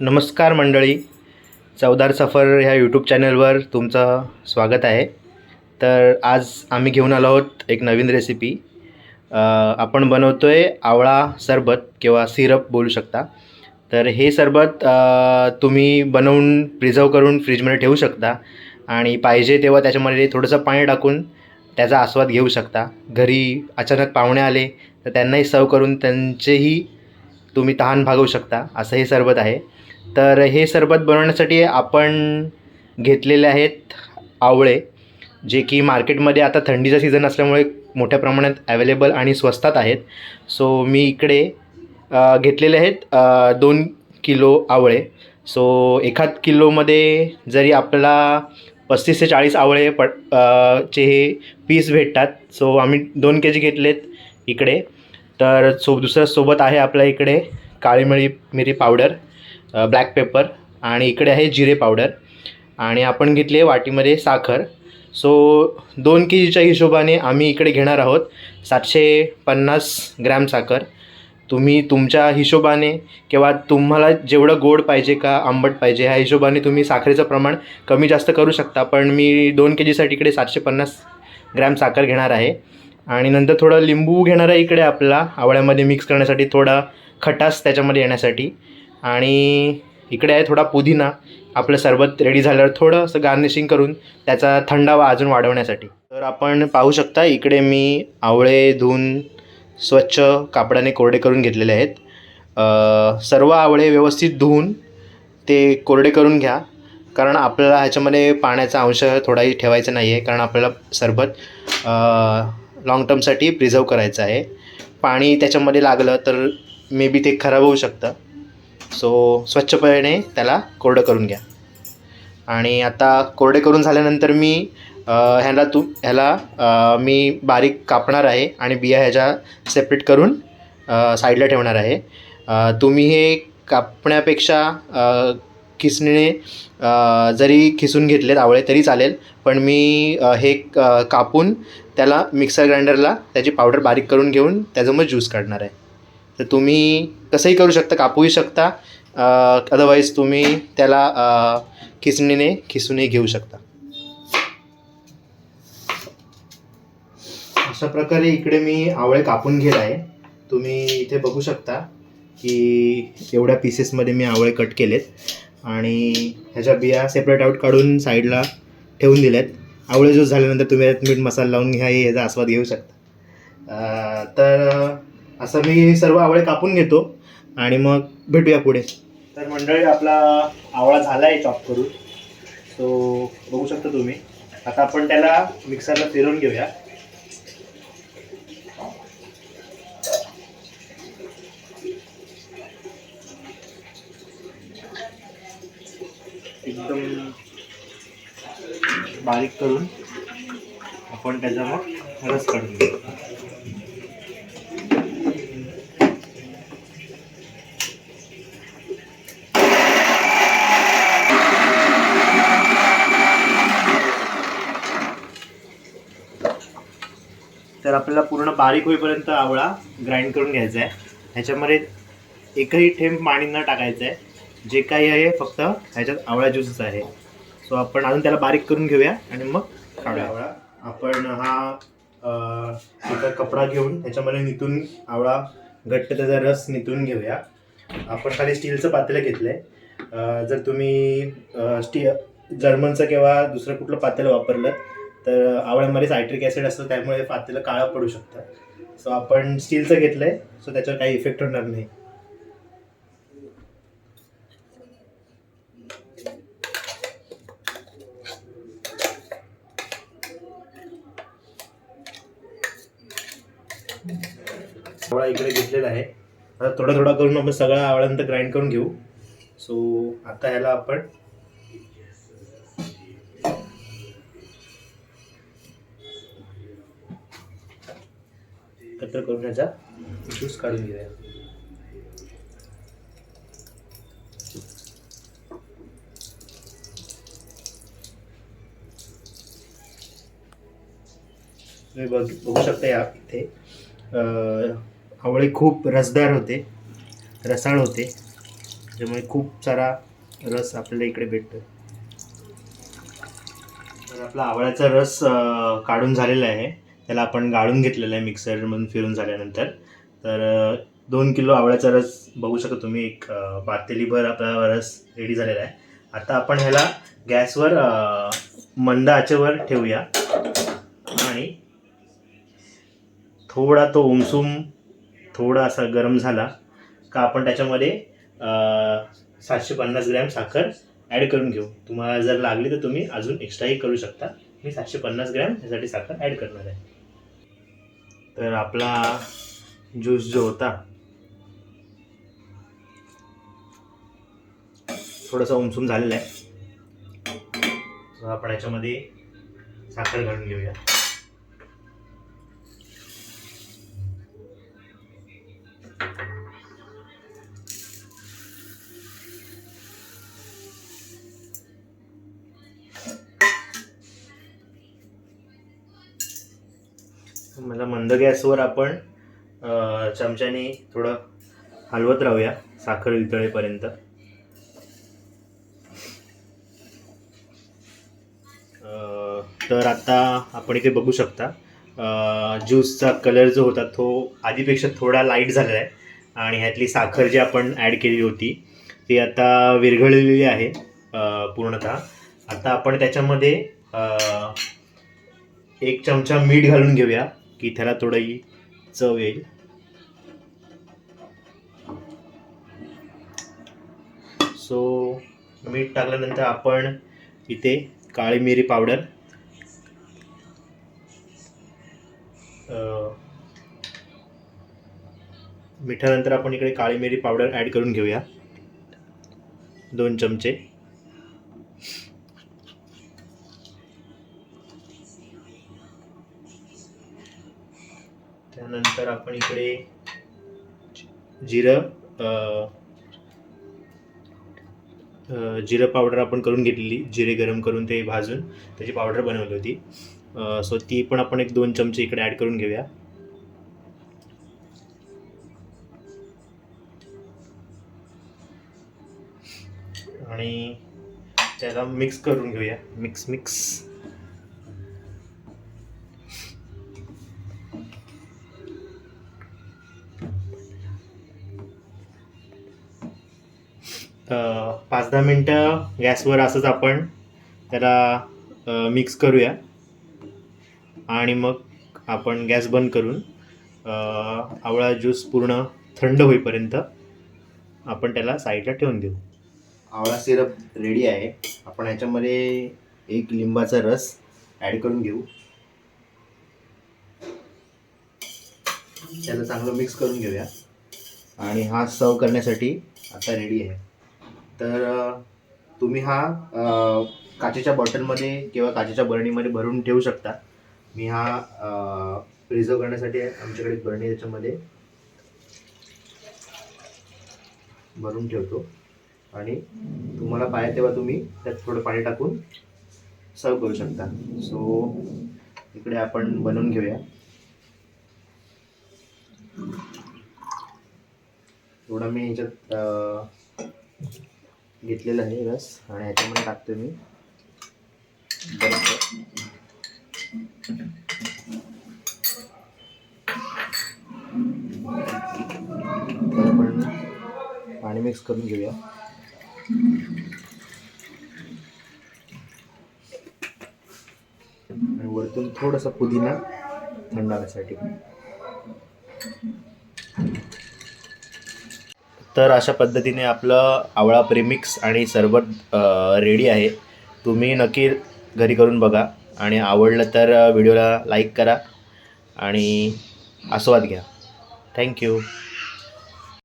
नमस्कार मंडळी. चवदार सफर ह्या यूट्यूब चॅनलवर तुमचं स्वागत आहे. तर आज आम्ही घेऊन आलो आहोत एक नवीन रेसिपी आपण बनवतो आहे आवळा सरबत किंवा सिरप बोलू शकता. तर हे सरबत तुम्ही बनवून प्रिझर्व करून फ्रीजमध्ये ठेवू शकता. आणि पाहिजे तेव्हा त्याच्यामध्ये थोडंसं पाणी टाकून त्याचा आस्वाद घेऊ शकता. घरी अचानक पाहुणे आले तर त्यांनाही सर्व करून त्यांचेही तुम्ही तहान भागवू शकता असं हे सरबत आहे. तर हे सरबत बनवण्यासाठी आपण घेतलेले आहेत आवळे जे की मार्केटमध्ये आता थंडीचा सीझन असल्यामुळे मोठ्या प्रमाणात अवेलेबल आणि स्वस्तात आहेत. सो मी इकडे घेतलेले आहेत दोन किलो आवळे. सो एखाद किलोमध्ये जरी आपल्याला पस्तीस ते चाळीस आवळे पट चे हे पीस भेटतात. सो आम्ही दोन के जी घेतलेत इकडे. तर सो दुसऱ्या सोबत आहे आपल्या इकडे काळी मिरी मिरी पावडर ब्लॅक पेपर आणि इकडे आहे जिरे पावडर. आणि आपण घेतली आहे वाटीमध्ये साखर. सो दोन के जीच्या हिशोबाने आम्ही इकडे घेणार आहोत सातशे पन्नास ग्रॅम साखर. तुम्ही तुमच्या हिशोबाने किंवा तुम्हाला जेवढं गोड पाहिजे का आंबट पाहिजे ह्या हिशोबाने तुम्ही साखरेचं प्रमाण कमी जास्त करू शकता. पण मी दोन के जीसाठी इकडे सातशे पन्नास ग्रॅम साखर घेणार आहे. आणि नंतर थोडं लिंबू घेणार आहे इकडे आपला आवळ्यामध्ये मिक्स करण्यासाठी थोडा खटास त्याच्यामध्ये येण्यासाठी. आणि इकडे आहे थोडा पुदिना आपलं सरबत रेडी झाल्यावर थोडं असं गार्निशिंग करून त्याचा थंडावा अजून वाढवण्यासाठी. तर आपण पाहू शकता इकडे मी आवळे धुवून स्वच्छ कापडाने कोरडे करून घेतलेले आहेत. सर्व आवळे व्यवस्थित धुवून ते कोरडे करून घ्या. कारण आपल्याला ह्याच्यामध्ये पाण्याचा अंश थोडाही ठेवायचा नाही आहे कारण आपल्याला सरबत लाँग टर्मसाठी प्रिझर्व करायचं आहे. पाणी त्याच्यामध्ये लागलं तर मे बी ते खराब होऊ शकतं. सो स्वच्छपणे त्याला कोरडं करून घ्या. आणि आता कोरडे करून झाल्यानंतर मी ह्याला तू ह्याला मी बारीक कापणार आहे आणि बिया ह्याच्या सेपरेट करून साईडला ठेवणार आहे. तुम्ही हे कापण्यापेक्षा खिसणीने जरी खिसून घेतलेत आवळे तरी चालेल पण मी हे कापून त्याला मिक्सर ग्राइंडरला त्याची पावडर बारीक करून घेऊन त्याचं मग ज्यूस काढणार आहे. तर तुम्ही कसंही करू शकता कापूही शकता अदरवाईज तुम्ही त्याला खिसणीने खिसूनही घेऊ शकता. अशा प्रकारे इकडे मी आवळे कापून घेत आहे. तुम्ही इथे बघू शकता की एवढ्या पीसेसमध्ये मी आवळे कट केलेत. आणि ह्याच्या बिया सेपरेट आऊट काढून साईडला ठेवून दिल्यात. आवळे ज्यूस झाल्यानंतर तुम्ही यात मीठ मसाला लावून घ्या याचा आस्वाद घेऊ शकता. तर असं मी सर्व आवळे कापून घेतो आणि मग भेटूया पुढे. तर मंडळी आपला आवळा झाला आहे चॉप करून. सो बघू शकता तुम्ही. आता आपण त्याला मिक्सरला फिरवून घेऊया. एकदम बारीक करून आपण त्याचा मग रस काढून घेऊ. तर आपल्याला पूर्ण बारीक होईपर्यंत आवळा ग्राइंड करून घ्यायचा आहे. ह्याच्यामध्ये एकही थेंब पाणी न टाकायचं आहे. जे काही आहे फक्त ह्याच्यात आवळा ज्यूसच आहे. सो आपण अजून त्याला बारीक करून घेऊया आणि मग काढूया आवळा. आपण हा एका कपडा घेऊन त्याच्यामध्ये नितून आवळा घट्ट त्याचा रस नितून घेऊया. आपण खाली स्टीलचं पातेलं घेतलं आहे जर तुम्ही स्टी जर्मनचं किंवा दुसरं कुठलं पातेलं वापरलं तर आवळ्यामध्ये सायट्रिक ॲसिड असतं त्यामुळे पातेलं काळं पडू शकतं. सो आपण स्टीलचं घेतलं आहे सो त्याच्यावर काही इफेक्ट होणार नाही. आवळा इकडे घेतलेला आहे. आता थोडा थोडा करून आपण सगळा आवळ्यानंतर ग्राइंड करून घेऊ. सो आता ह्याला आपण एकत्र करून ह्याचा ज्यूस काढून घेऊया. तुम्ही बघ बघू शकता या इथे. आवळे खूप रसदार होते रसाळ होते त्यामुळे खूप सारा रस आपल्याला इकडे भेटतो तर आपला आवळ्याचा रस काढून झालेला आहे. त्याला आपण गाळून घेतलेला आहे मिक्सरमधून फिरून झाल्यानंतर. तर दोन किलो आवळ्याचा रस बघू शकता तुम्ही. एक पातेलीभर आपला रस रेडी झालेला आहे. आता आपण ह्याला गॅसवर मंद आचेवर ठेवूया. आणि थोडा तो उमसूम थोडा असा गरम झाला का आपण त्याच्यामध्ये सातशे पन्नास ग्रॅम साखर ॲड करून घेऊ. तुम्हाला जर लागली तर तुम्ही अजून एक्स्ट्राही करू शकता. मी सातशे पन्नास ग्रॅम ह्यासाठी साखर ॲड करणार आहे. तर आपला ज्यूस जो होता थोडासा उमसूम झालेला आहे. आपण याच्यामध्ये साखर घालून घेऊया. मला मंद गॅसवर आपण चमच्याने थोडं हलवत राहूया साखर वितळेपर्यंत. तर आता आपण इथे बघू शकता ज्यूसचा कलर जो होता तो आधीपेक्षा थोडा लाइट झालेला आहे आणि ह्यातली साखर जी आपण ॲड केली होती ती आता विरघळलेली आहे पूर्णतः. आता आपण त्याच्यामध्ये एक चमचा मीठ घालून घेऊया. की त्याला थोडंही चव येईल. सो मीठ टाकल्यानंतर आपण इथे काळी मिरी पावडर मिठानंतर आपण इकडे काळी मिरी पावडर ॲड करून घेऊया. दोन चमचे. त्यानंतर आपण इकडे जिरं जिरं पावडर आपण करून घेतलेली जिरे गरम करून ते भाजून त्याची पावडर बनवली होती. सो ती पण आपण एक दोन चमचे इकडे ॲड करून घेऊया. आणि त्याला मिक्स करून घेऊया. मिक्स मिक्स पाच दहा मिनटं गॅसवर असंच आपण त्याला मिक्स करूया. आणि मग आपण गॅस बंद करून आवळा ज्यूस पूर्ण थंड होईपर्यंत आपण त्याला साईडला ठेवून देऊ. आवळा सिरप रेडी आहे. आपण ह्याच्यामध्ये एक लिंबाचा रस ॲड करून घेऊ. त्याला चांगलं मिक्स करून घेऊया. आणि हा सर्व करण्यासाठी आता रेडी आहे. तर तुम्ही हा काचेच्या बॉटलमध्ये किंवा काचेच्या बरणीमध्ये भरून ठेवू शकता. मी हा प्रिझर्व करण्यासाठी आमच्याकडे बरणी त्याच्यामध्ये भरून ठेवतो. आणि तुम्हाला पाहिजे तेव्हा तुम्ही त्यात थोडं पाणी टाकून सर्व करू शकता. सो इकडे आपण बनवून घेऊया. थोडा मी ह्याच्यात घेतलेला आहे रस. आणि याच्यामध्ये टाकतो मी. बर्फ आपण पाणी मिक्स करून घेऊया. आणि वरतून थोडासा पुदिना थंड होण्यासाठी. तर अशा पद्धतीने आपलं आवळा प्रेमिक्स आणि सरबत रेडी आहे. तुम्ही नक्की घरी करून बघा आणि आवडलं तर व्हिडिओला लाईक करा आणि आस्वाद घ्या. थँक्यू